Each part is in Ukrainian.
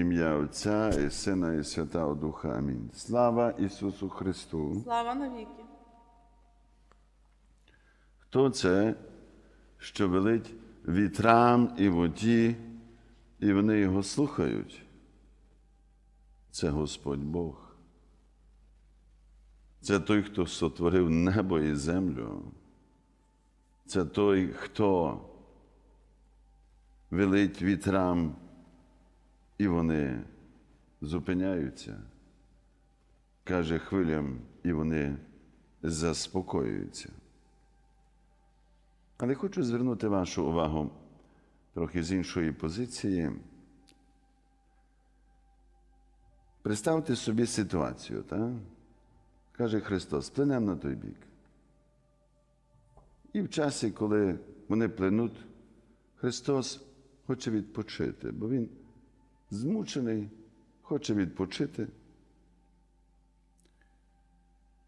ім'я Отця і Сина, і Святого Духа. Амінь. Слава Ісусу Христу! Слава навіки. Хто це, що велить вітрам і воді, і вони його слухають? Це Господь Бог. Це той, хто сотворив небо і землю. Це той, хто велить вітрам, і вони зупиняються, каже хвилям, і вони заспокоюються. Але хочу звернути вашу увагу трохи з іншої позиції. Представте собі ситуацію, так? каже Христос, плинемо на той бік. І в часі, коли вони плинуть, Христос хоче відпочити, бо Він змучений, хоче відпочити.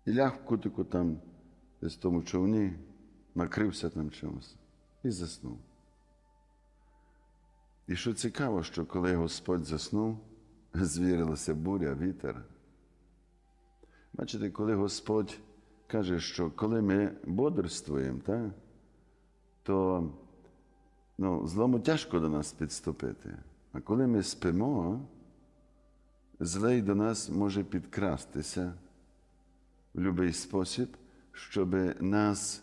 І ляг в кутику там, десь в тому човні, накрився там чимось і заснув. І що цікаво, що коли Господь заснув, звірилася буря, вітер. Бачите, коли Господь каже, що коли ми бодрствуємо, та, то ну, злому тяжко до нас підступити. А коли ми спимо, злий до нас може підкрастися в будь-який спосіб, щоб нас,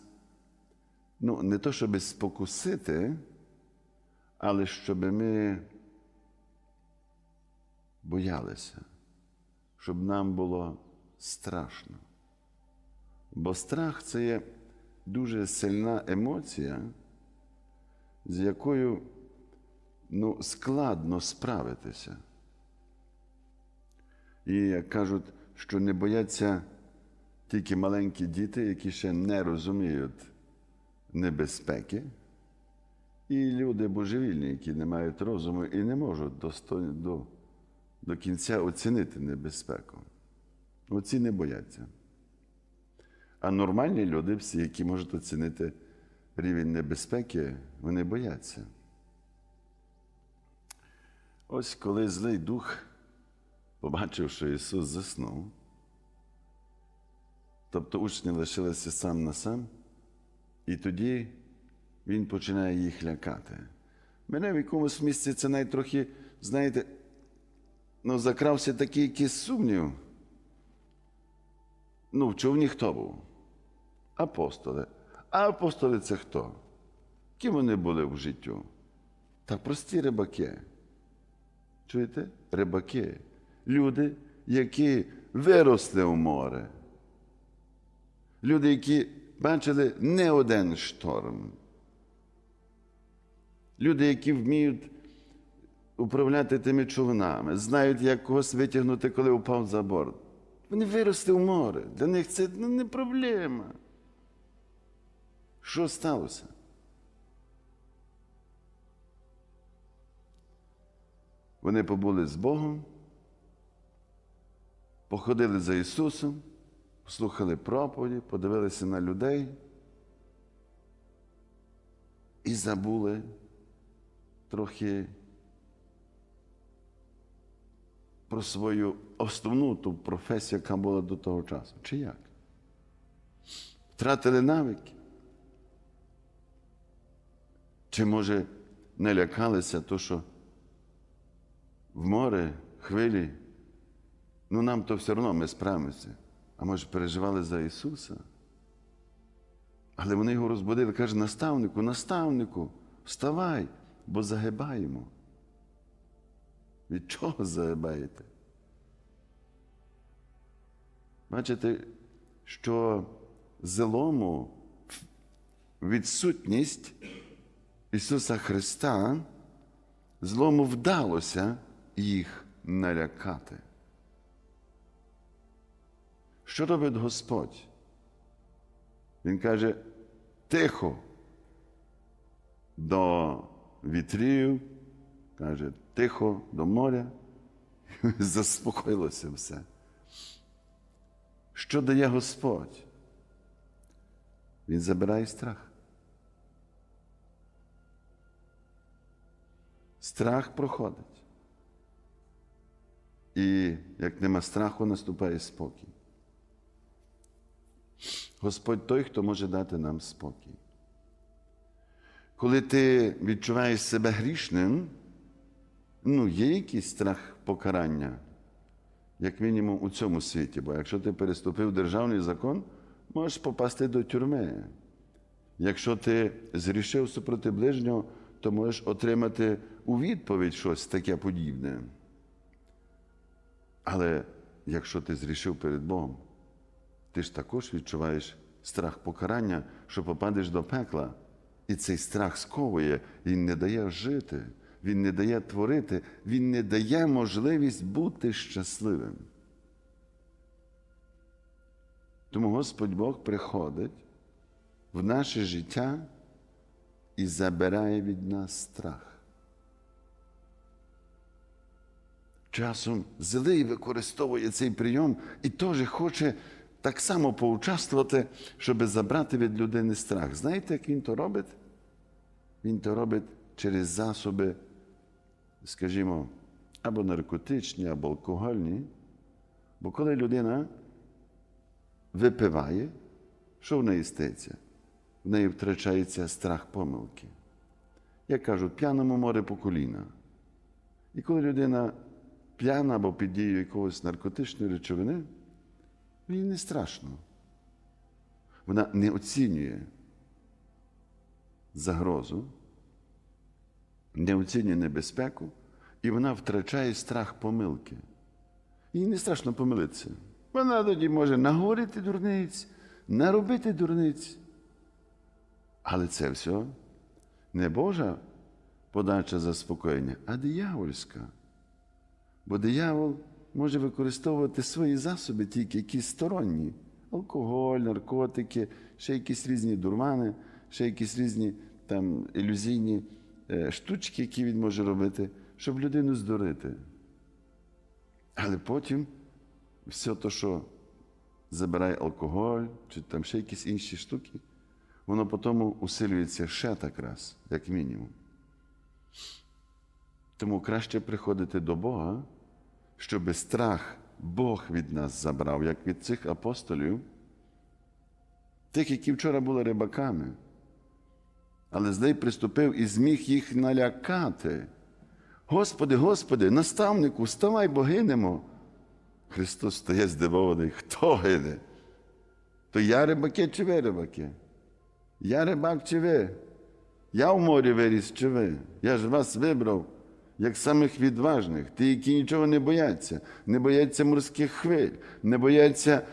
ну, не то, щоб спокусити, але щоб ми боялися, щоб нам було страшно. Бо страх це є дуже сильна емоція, з якою ну, складно справитися. І як кажуть, що не бояться тільки маленькі діти, які ще не розуміють небезпеки, і люди божевільні, які не мають розуму і не можуть достойно до, до кінця оцінити небезпеку. Оці не бояться. А нормальні люди, всі, які можуть оцінити рівень небезпеки, вони бояться. Ось коли злий дух побачив, що Ісус заснув, тобто учні лишилися сам на сам, і тоді Він починає їх лякати. Мене в якомусь місці це навіть трохи, знаєте, ну, закрався такий якийсь сумнів. Ну, в човні хто був? Апостоли. А апостоли це хто? Ким вони були в життю? Та прості рибаки. Чуєте? Рибаки. Люди, які виросли в море. Люди, які бачили не один шторм. Люди, які вміють управляти тими човнами, знають, як когось витягнути, коли упав за борт. Вони виросли в море. Для них це не проблема. Що сталося? Вони побули з Богом, походили за Ісусом, слухали проповіді, подивилися на людей і забули трохи про свою основну ту професію, яка була до того часу. Чи як? Втратили навики? Чи, може, не лякалися, то, що в море, хвилі, ну нам то все одно ми справимося. А може, переживали за Ісуса? Але вони його розбудили, каже, наставнику, наставнику, вставай, бо загибаємо. Від чого загибаєте? Бачите, що злому відсутність Ісуса Христа злому вдалося їх налякати. Що робить Господь? Він каже, тихо до вітрів, каже, тихо до моря, заспокоїлося все. Що дає Господь? Він забирає страх. Страх проходить. І як нема страху, наступає спокій. Господь той, хто може дати нам спокій. Коли ти відчуваєш себе грішним, ну, є якийсь страх покарання, як мінімум у цьому світі. Бо якщо ти переступив державний закон, можеш попасти до тюрми. Якщо ти зрішив супроти ближнього, то можеш отримати у відповідь щось таке подібне. Але якщо ти зрішив перед Богом, ти ж також відчуваєш страх покарання, що попадеш до пекла. І цей страх сковує, він не дає жити, він не дає творити, він не дає можливість бути щасливим. Тому Господь Бог приходить в наше життя і забирає від нас страх. Часом злий використовує цей прийом і теж хоче так само поучаствувати, щоб забрати від людини страх. Знаєте, як він то робить? Він то робить через засоби, скажімо, або наркотичні, або алкогольні. Бо коли людина випиває, що в неї стається? В неї втрачається страх помилки. Як кажуть, п'яному море по коліна. І коли людина п'яна або під дією якогось наркотичної речовини, їй не страшно. Вона не оцінює загрозу, не оцінює небезпеку, і вона втрачає страх помилки. Їй не страшно помилитися. Вона тоді може наговорити дурниць, наробити дурниць. Але це все не Божа подача заспокоєння, а диявольська. Бо диявол може використовувати свої засоби тільки якісь сторонні: алкоголь, наркотики, ще якісь різні дурмани, ще якісь різні там ілюзійні е, штучки, які він може робити, щоб людину здурити. Але потім все те, що забирає алкоголь, чи там ще якісь інші штуки, воно потім усилюється ще так раз, як мінімум. Тому краще приходити до Бога, щоб страх Бог від нас забрав, як від цих апостолів, тих, які вчора були рибаками. Але злий приступив і зміг їх налякати. Господи, Господи, наставнику, вставай, бо гинемо. Христос стає здивований, хто гине? То я рибаки чи ви рибаки? Я рибак чи ви? Я в морі виріс чи ви? Я ж вас вибрав як самих відважних, ті, які нічого не бояться, не бояться морських хвиль, не бояться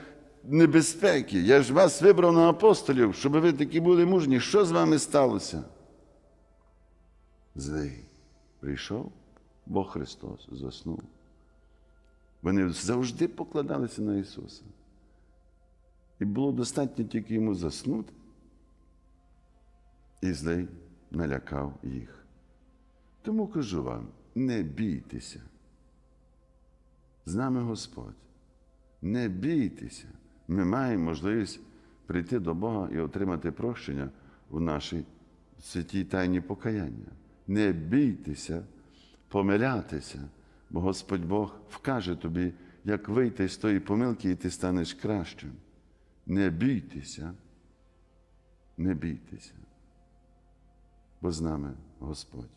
небезпеки. Я ж вас вибрав на апостолів, щоб ви такі були мужні. Що з вами сталося? Злий прийшов, Бог Христос заснув. Вони завжди покладалися на Ісуса. І було достатньо тільки йому заснути. І злий налякав їх. Тому кажу вам, не бійтеся. З нами Господь. Не бійтеся. Ми маємо можливість прийти до Бога і отримати прощення в нашій святій тайні покаяння. Не бійтеся помилятися, бо Господь Бог вкаже тобі, як вийти з тої помилки, і ти станеш кращим. Не бійтеся, не бійтеся, бо з нами Господь.